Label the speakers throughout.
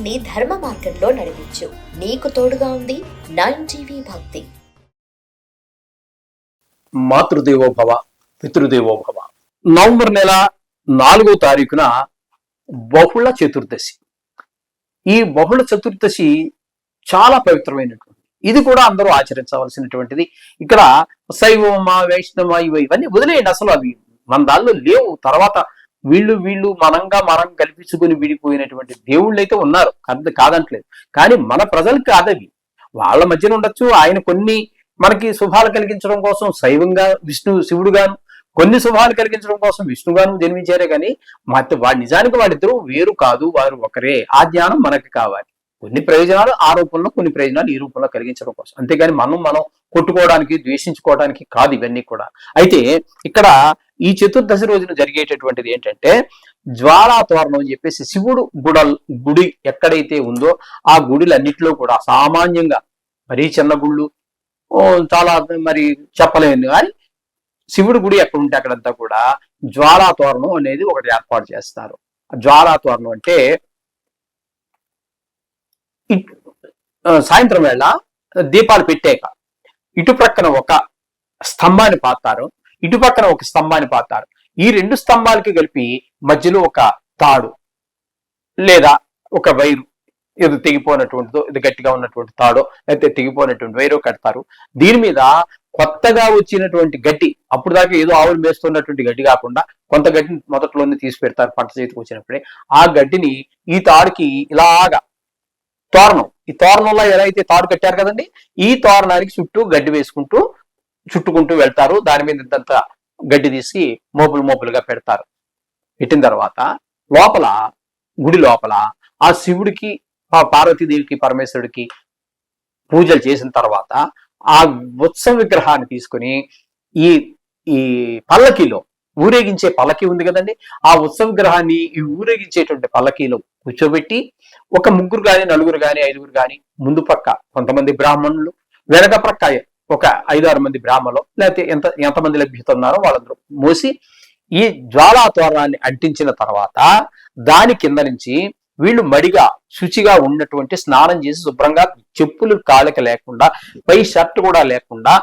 Speaker 1: జీవితాన్ని ధర్మ మార్గంలో నడిపించు. నీకు తోడుగా ఉంది నైన్ టీవీ భక్తి.
Speaker 2: మాతృదేవోభవ పితృదేవోభవ. నవంబర్ నెల నాలుగో తారీఖున బహుళ చతుర్దశి. ఈ బహుళ చతుర్దశి చాలా పవిత్రమైనటువంటి ఇది కూడా అందరూ ఆచరించవలసినటువంటిది. ఇక్కడ శైవమా వైష్ణవ ఇవి ఇవన్నీ వదిలేయండి అసలు అవి. మన దానిలో లేవు. తర్వాత వీళ్ళు వీళ్ళు మనంగా మనం కల్పించుకుని విడిపోయినటువంటి దేవుళ్ళు అయితే ఉన్నారు. కాదు కాదంటలేదు. కానీ మన ప్రజలు కాదవి. వాళ్ళ మధ్యన ఉండొచ్చు. ఆయన కొన్ని మనకి శుభాలు కలిగించడం కోసం శైవంగా విష్ణు శివుడుగాను కొన్ని శుభాలు కలిగించడం కోసం విష్ణుగాను జన్మించారే కానీ మత నిజానికి వాళ్ళిద్దరూ వేరు కాదు వారు ఒకరే. ఆ జ్ఞానం మనకి కావాలి. కొన్ని ప్రయోజనాలు ఆ రూపంలో కొన్ని ప్రయోజనాలు ఈ రూపంలో కలిగించడం కోసం. అంతేగాని మనం మనం కొట్టుకోవడానికి ద్వేషించుకోవడానికి కాదు ఇవన్నీ కూడా. అయితే ఇక్కడ ఈ చతుర్దశి రోజున జరిగేటటువంటిది ఏంటంటే జ్వాలా తోరణం అని చెప్పేసి శివుడు గుడ గుడి ఎక్కడైతే ఉందో ఆ గుడిలన్నిటిలో కూడా సామాన్యంగా మరీ చిన్న గుళ్ళు చాలా మరి చెప్పలేను కానీ శివుడి గుడి ఎక్కడ ఉంటే అక్కడంతా కూడా జ్వాలా తోరణం అనేది ఒకటి ఏర్పాటు చేస్తారు. ఆ జ్వాలా తోరణం అంటే సాయంత్రం వేళ దీపాలు పెట్టాక ఇటు ప్రక్కన ఒక స్తంభాన్ని పాతారు. ఇటు పక్కన ఒక స్తంభాన్ని పాతారు. ఈ రెండు స్తంభాలకి కలిపి మధ్యలో ఒక తాడు లేదా ఒక వైరు ఏదో తెగిపోయినటువంటిదో ఇది గట్టిగా ఉన్నటువంటి తాడో లేకపోతే తెగిపోయినటువంటి వైరో కడతారు. దీని మీద కొత్తగా వచ్చినటువంటి గడ్డి అప్పుడు దాకా ఏదో ఆవులు మేస్తున్నటువంటి గడ్డి కాకుండా కొంత గడ్డిని మొదట్లోనే తీసి పెడతారు పంట చేతికి వచ్చినప్పుడే. ఆ గడ్డిని ఈ తాడుకి ఇలాగా తోరణం. ఈ తోరణంలో ఎలా అయితే తాడు కట్టారు కదండి? ఈ తోరణానికి చుట్టూ గడ్డి వేసుకుంటూ చుట్టుకుంటూ వెళ్తారు. దాని మీద ఇంతంత గడ్డి తీసి మోపులు మోపులుగా పెడతారు. పెట్టిన తర్వాత లోపల గుడి లోపల ఆ శివుడికి ఆ పార్వతీదేవికి పరమేశ్వరుడికి పూజలు చేసిన తర్వాత ఆ ఉత్సవ విగ్రహాన్ని తీసుకుని ఈ ఈ పల్లకిలో ఊరేగించే పల్లకి ఉంది కదండి. ఆ ఉత్సవ విగ్రహాన్ని ఈ ఊరేగించేటువంటి పల్లకీలో కూర్చోబెట్టి ఒక ముగ్గురు కానీ నలుగురు కానీ ఐదుగురు కానీ ముందు పక్క కొంతమంది బ్రాహ్మణులు వెనక ప్రక్క ఒక ఐదు ఆరు మంది బ్రాహ్మలో లేకపోతే ఎంత ఎంతమంది లభ్యత ఉన్నారో వాళ్ళందరూ మోసి ఈ జ్వాలా తోరణాన్ని అంటించిన తర్వాత దాని కింద నుంచి వీళ్ళు మడిగా శుచిగా ఉన్నటువంటి స్నానం చేసి శుభ్రంగా చెప్పులు కాళ్ళకి లేకుండా పై షర్ట్ కూడా లేకుండా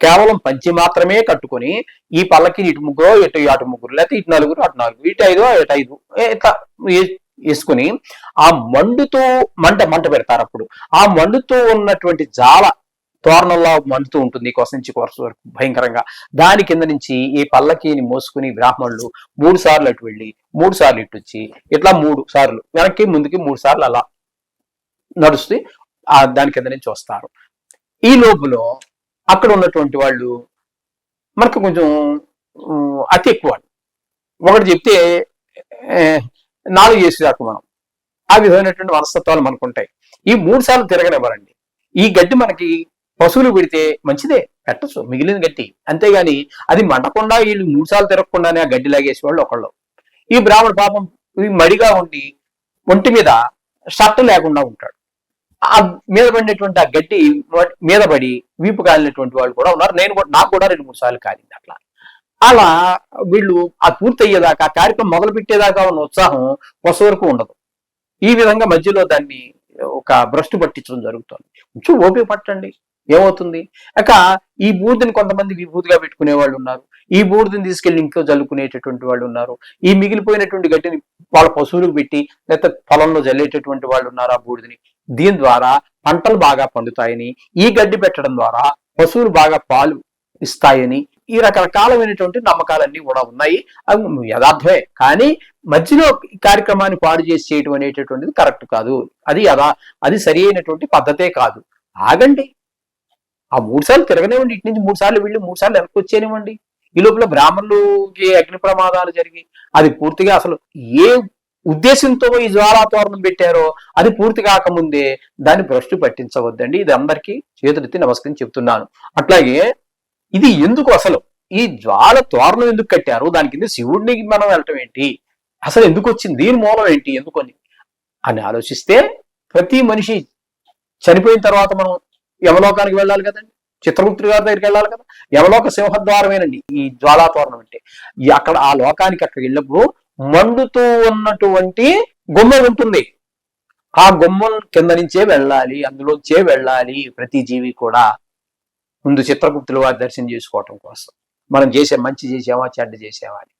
Speaker 2: కేవలం పంచి మాత్రమే కట్టుకొని ఈ పల్లకి ఇటు ముగ్గురు ఇటు అటు ముగ్గురు లేకపోతే ఇటు నలుగురు అటు నాలుగు ఇటు ఐదు ఇటు ఐదు ఇట్లా వేసుకుని ఆ మండుతూ మంట మంట పెడతారు అప్పుడు. ఆ మండుతూ ఉన్నటువంటి జాల తోరణంలో మండుతూ ఉంటుంది కొస నుంచి కొరస వరకు భయంకరంగా. దాని కింద నుంచి ఈ పల్లకీని మోసుకుని బ్రాహ్మణులు మూడు సార్లు అటు వెళ్ళి మూడు సార్లు ఇటు వచ్చి ఇట్లా మూడు సార్లు వెనక్కి ముందుకి మూడు సార్లు అలా నడుస్తూ ఆ దాని కింద నుంచి వస్తారు. ఈ లోపులో అక్కడ ఉన్నటువంటి వాళ్ళు మనకు కొంచెం అతి ఎక్కువ ఒకటి చెప్తే నాలుగు చేసేదాకా మనం. ఆ విధమైనటువంటి మనస్తత్వాలు మనకు ఉంటాయి. ఈ మూడు సార్లు తిరగనివ్వరండి. ఈ గడ్డి మనకి పశువులు పెడితే మంచిదే పెట్టచ్చు మిగిలిన గడ్డి అంతేగాని అది మండకుండా వీళ్ళు మూడు సార్లు తిరగకుండానే ఆ గడ్డి లాగేసే వాళ్ళు ఒకళ్ళు. ఈ బ్రాహ్మణ పాపం ఈ మడిగా ఉండి ఒంటి మీద షర్ట్ లేకుండా ఉంటాడు. ఆ మీద పడినటువంటి ఆ గడ్డి మీద పడి వీపు కాలినటువంటి వాళ్ళు కూడా ఉన్నారు. నేను కూడా నాకు కూడా రెండు మూడు సార్లు కాలింది అట్లా. అలా వీళ్ళు ఆ పూర్తి అయ్యేదాకా కార్యక్రమం మొదలు పెట్టేదాకా ఉన్న ఉత్సాహం కొస వరకు ఉండదు. ఈ విధంగా మధ్యలో దాన్ని ఒక భ్రష్టు పట్టించడం జరుగుతుంది. కొంచెం ఓపిక పట్టండి. ఏమవుతుంది? ఇక ఈ బూర్దిని కొంతమంది విభూతిగా పెట్టుకునే వాళ్ళు ఉన్నారు. ఈ బూడిదని తీసుకెళ్ళి ఇంట్లో జల్లుకునేటటువంటి వాళ్ళు ఉన్నారు. ఈ మిగిలిపోయినటువంటి గడ్డిని వాళ్ళ పశువులకు పెట్టి లేకపోతే పొలంలో జల్లేటటువంటి వాళ్ళు ఉన్నారు ఆ బూడిదని. దీని ద్వారా పంటలు బాగా పండుతాయని ఈ గడ్డి పెట్టడం ద్వారా పశువులు బాగా పాలు ఇస్తాయని ఈ రకరకాలమైనటువంటి నమ్మకాలన్నీ కూడా ఉన్నాయి. అవి యథార్థమే. కానీ మధ్యలో కార్యక్రమాన్ని పాడు చేసి చేయటం అనేటటువంటిది కరెక్ట్ కాదు. అది యథా అది సరి అయినటువంటి పద్ధతే కాదు. ఆగండి. ఆ మూడు సార్లు తిరగనివ్వండి ఇటు నుంచి మూడు సార్లు వెళ్ళి మూడు సార్లు వెనక్కి వచ్చేనివ్వండి. ఈ లోపల బ్రాహ్మణులకి అగ్ని ప్రమాదాలు జరిగి అది పూర్తిగా అసలు ఏ ఉద్దేశంతో ఈ జ్వాలాతోరణం పెట్టారో అది పూర్తి కాకముందే దాన్ని భ్రష్టు పట్టించవద్దండి. ఇది అందరికీ చేతులెత్తి నమస్కరించి చెప్తున్నాను. అట్లాగే ఇది ఎందుకు అసలు? ఈ జ్వాల తోరణం ఎందుకు కట్టారు? దాని కింద శివుడిని మనం వెళ్ళటం ఏంటి? అసలు ఎందుకు వచ్చింది? దీని మూలం ఏంటి? ఎందుకని అని ఆలోచిస్తే ప్రతి మనిషి చనిపోయిన తర్వాత మనం యమలోకానికి వెళ్ళాలి కదండి? చిత్రగుప్తుడి గారి దగ్గరికి వెళ్ళాలి కదా? యమలోక సింహద్వారమేనండి ఈ జ్వాలాతోరణం అంటే అక్కడ ఆ లోకానికి అక్కడ వెళ్ళినప్పుడు మండుతూ ఉన్నటువంటి గుమ్మ ఉంటుంది. ఆ గుమ్మం కింద నుంచే వెళ్ళాలి అందులోంచే వెళ్ళాలి ప్రతి జీవి కూడా. ముందు చిత్రగుప్తుల వారి దర్శనం చేసుకోవటం కోసం. మనం చేసే మంచి చేసామా చెడ్డ చేసామా అని.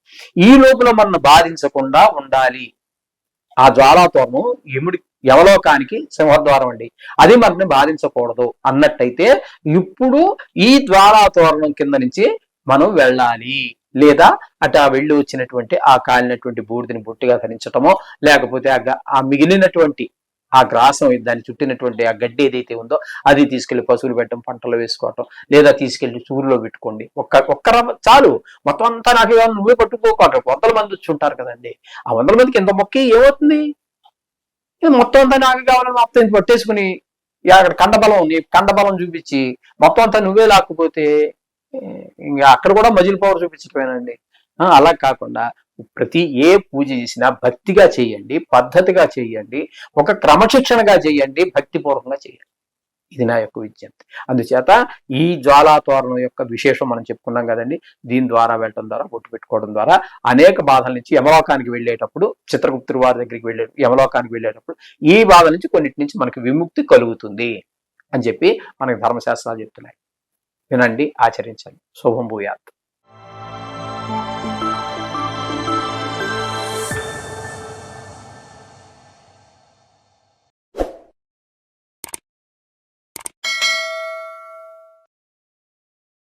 Speaker 2: ఈ లోపల మనం బాధించకుండా ఉండాలి. ఆ జ్వాలాతోరణం యముడి యవలోకానికి సింహద్వారం అండి. అది మనల్ని బాధించకూడదు అన్నట్టయితే ఇప్పుడు ఈ జ్వాలాతోరణం కింద నుంచి మనం వెళ్ళాలి. లేదా అటు ఆ వెళ్ళి వచ్చినటువంటి ఆ కాలినటువంటి బూడిదని బొట్టుగా ధరించటమో లేకపోతే ఆ ఆ మిగిలినటువంటి ఆ గ్రాసం దాన్ని చుట్టినటువంటి ఆ గడ్డి ఏదైతే ఉందో అది తీసుకెళ్ళి పశువులు పెట్టడం పంటలు వేసుకోవటం లేదా తీసుకెళ్ళి చూరులో పెట్టుకోండి. ఒక్క ఒక్క చాలు. మొత్తం అంతా నాకు నువ్వే పట్టుకోకూడదు వందల మంది వచ్చి ఉంటారు కదండి. ఆ వందల మందికి ఎంత మొక్క ఏమవుతుంది? మొత్తం అంతా నాకు కావాలని మొత్తం ఇంత పట్టేసుకుని అక్కడ కండబలం నీ కండబలం చూపించి మొత్తం అంతా నువ్వే లాక్కుపోతే ఇంకా అక్కడ కూడా మజిల్ పవర్ చూపించకపోయానండి అలా కాకుండా ప్రతి ఏ పూజ చేసినా భక్తిగా చేయండి పద్ధతిగా చేయండి ఒక క్రమశిక్షణగా చేయండి భక్తిపూర్వకంగా చేయండి. ఇది నా యొక్క విజ్ఞప్తి. అందుచేత ఈ జ్వాలాతోరణం యొక్క విశేషం మనం చెప్పుకున్నాం కదండి. దీని ద్వారా వెళ్ళడం ద్వారా బొట్టు పెట్టుకోవడం ద్వారా అనేక బాధల నుంచి యమలోకానికి వెళ్ళేటప్పుడు చిత్రగుప్తుడి వారి దగ్గరికి వెళ్ళే యమలోకానికి వెళ్ళేటప్పుడు ఈ బాధల నుంచి కొన్నిటి నుంచి మనకి విముక్తి కలుగుతుంది అని చెప్పి మనకి ధర్మశాస్త్రాలు చెప్తున్నాయి. వినండి ఆచరించండి. శుభం భూయాత్.